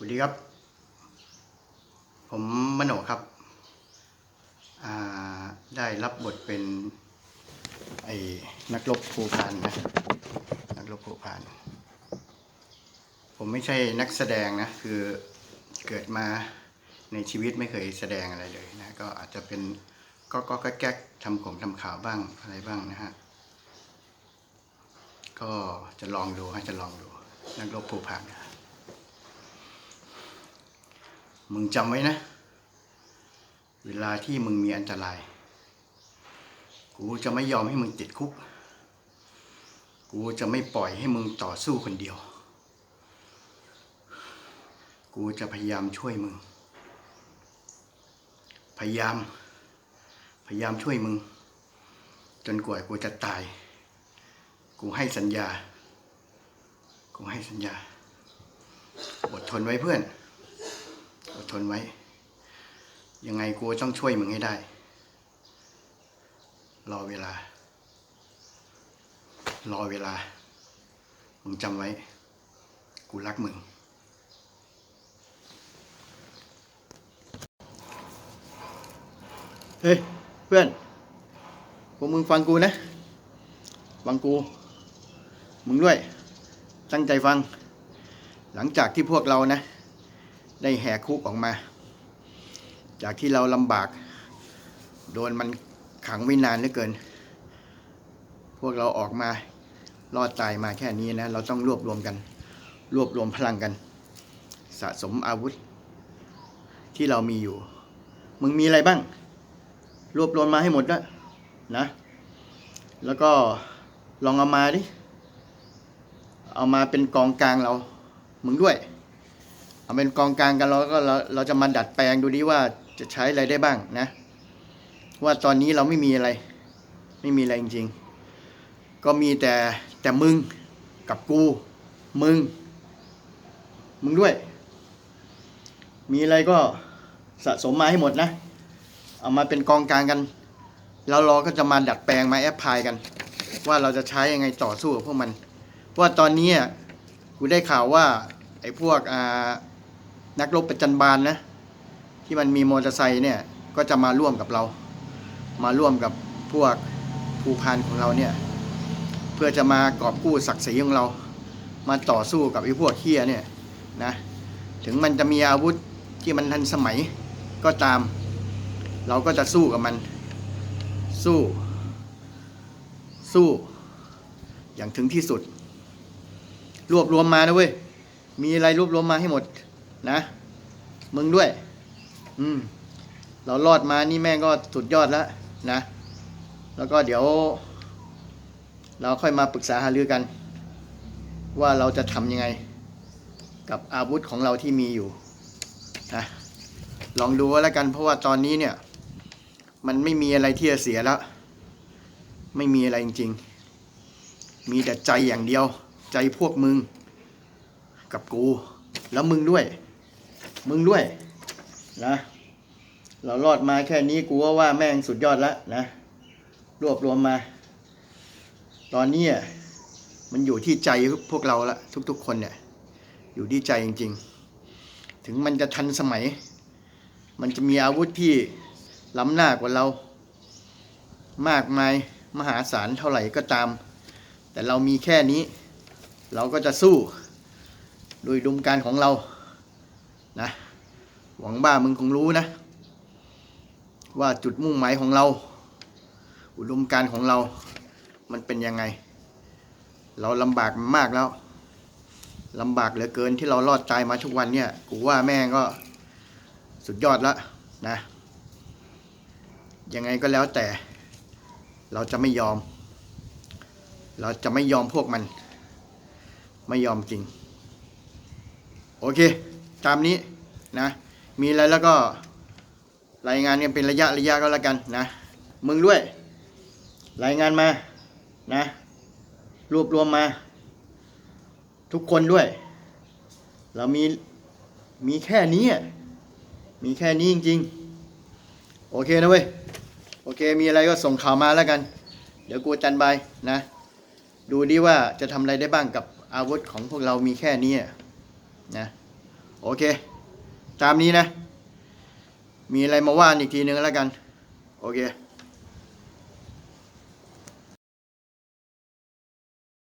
สวัสดีครับ ผมมโนครับ ได้รับบทเป็นไอ้นักรบภูพานนะ นักรบภูพาน ผมไม่ใช่นักแสดงนะ คือเกิดมาในชีวิตไม่เคยแสดงอะไรเลยนะ ก็อาจจะเป็นก็ก็แก๊กๆทำของทำข่าวบ้างอะไรบ้างนะฮะ ก็จะลองดูให้จะลองดู นักรบภูพานนะ มึงจำไว้นะ เวลาที่มึงมีอันตราย กูจะไม่ยอมให้มึงติดคุก กูจะไม่ปล่อยให้มึงต่อสู้คนเดียว กูจะพยายามช่วยมึง พยายาม พยายามช่วยมึง จนกว่ากูจะตาย กูให้สัญญา กูให้สัญญา อดทนไว้เพื่อน อดทนไว้ ยังไงกูต้องช่วยมึงให้ได้ รอเวลา รอเวลา มึงจำไว้ กูรักมึง เฮ้ย เพื่อนพวกมึงฟังกูนะ ฟังกู มึงด้วย ตั้งใจฟัง หลังจากที่พวกเรานะ ได้แหกคุกออกมา จากที่เราลำบาก โดนมันขังไว้นานเหลือเกิน พวกเราออกมารอดตายมาแค่นี้นะ เราต้องรวบรวมกัน รวบรวมพลังกัน สะสมอาวุธ ที่เรามีอยู่ มึงมีอะไรบ้าง รวบรวมมาให้หมดด้วยนะ แล้วก็ลองเอามาดิ เอามาเป็นกองกลางเรา มึงด้วย เอาเป็นกองกลางกันเราก็เราเราจะมาดัดแปลงดูดิว่าจะใช้อะไรได้บ้างนะ ว่าตอนนี้เราไม่มีอะไร ไม่มีอะไรจริงๆ ก็มีแต่แต่มึงกับกู มึง มึงด้วย มีอะไรก็สะสมมาให้หมดนะ เอามาเป็นกองกลางกัน แล้วเราก็จะมาดัดแปลงมาแอปพลายกัน ว่าเราจะใช้ยังไงต่อสู้กับพวกมัน เพราะว่าตอนนี้กูได้ข่าวว่าไอ้พวกอ่า นักรบประจันบานนะ ที่มันมีมอเตอร์ไซค์เนี่ยก็จะมาร่วมกับเรา มาร่วมกับพวกภูพานของเราเนี่ย เพื่อจะมากอบกู้ศักดิ์ศรีของเรา มาต่อสู้กับไอ้พวกเฮียเนี่ยนะถึงมันจะมีอาวุธที่มันทันสมัยก็ตาม เราก็จะสู้กับมัน สู้ สู้ อย่างถึงที่สุด รวบรวมมานะเว้ย มีอะไรรวบรวมมาให้หมด นะ มึงด้วย อืม เรารอดมานี่แม่ก็สุดยอดแล้วนะ แล้วก็เดี๋ยว เราค่อยมาปรึกษาหารือกัน ว่าเราจะทำยังไง กับอาวุธของเราที่มีอยู่นะลองดูแล้วกันเพราะว่าตอนนี้เนี่ย มันไม่มีอะไรที่จะเสียแล้ว ไม่มีอะไรจริง ๆ มีแต่ใจอย่างเดียว ใจพวกมึง กับกู แล้วมึงด้วย มึงด้วยนะเรารอดมาแค่นี้กูว่าว่าแม่งสุดยอดแล้วนะรวบรวมมา ตอนนี้อะมันอยู่ที่ใจพวกเราละทุก ๆ คนเนี่ย อยู่ที่ใจจริง ๆ ถึงมันจะทันสมัย มันจะมีอาวุธที่ล้ำหน้ากว่าเรา มากมายมหาศาลเท่าไหร่ก็ตาม แต่เรามีแค่นี้ เราก็จะสู้โดยดุมการของเรา นะ หวังบ้ามึงคงรู้นะ ว่าจุดมุ่งหมายของเรา อุดมการของเรา มันเป็นยังไง เราลำบากมามากแล้วลำบากเหลือเกินที่เรารอดตายมาทุกวันเนี่ยกูว่าแม่งก็สุดยอดละนะ ยังไงก็แล้วแต่ เราจะไม่ยอม เราจะไม่ยอมพวกมัน ไม่ยอมจริง โอเค ตามนี้นะ มีอะไรแล้วก็รายงานกันเป็นระยะระยะก็แล้วกันนะ มึงด้วย รายงานมานะ รวบรวมมา ทุกคนด้วย เรามีมีแค่นี้มีแค่นี้จริง ๆ โอเคนะเว้ย โอเค มีอะไรก็ส่งข่าวมาแล้วกัน เดี๋ยวกูจันบายนะ ดูดิว่าจะทำอะไรได้บ้างกับอาวุธของพวกเรามีแค่นี้นะ โอเค ตามนี้นะ มีอะไรมาว่าอีกทีนึงแล้วกัน โอเค